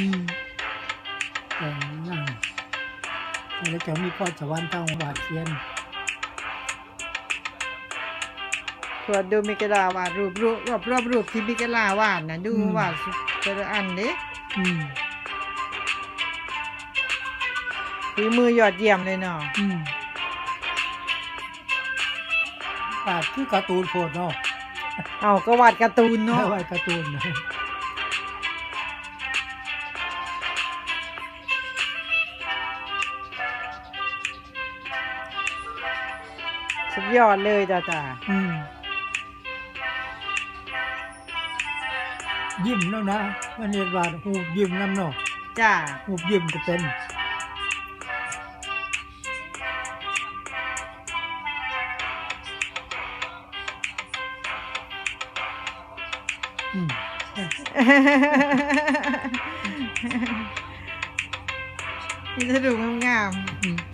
อืมแต่นั่นแล้วจะมีพรสวรรค์ทางบาดเขียนตรวจดูมิกลาวาดรูปรูปรอบรอบรูปที่มิกลาวาดนะดูวาดแต่ละอันเด้อืมฝีมือยอดเยี่ยมเลยเนาะอืมปาดคือการ์ตูนโพดเนาะเอาก็วาดการ์ตูนเนาะเอาไว้การ์ตูน สุดยอดเลยจ้าจ้าอืมยิ้มแล้วนะมันเรียกว่าหูบยิ้มน้ำเนาะจ้าหูบยิ้มก็เป็นอืมนี่จะดูงามอืม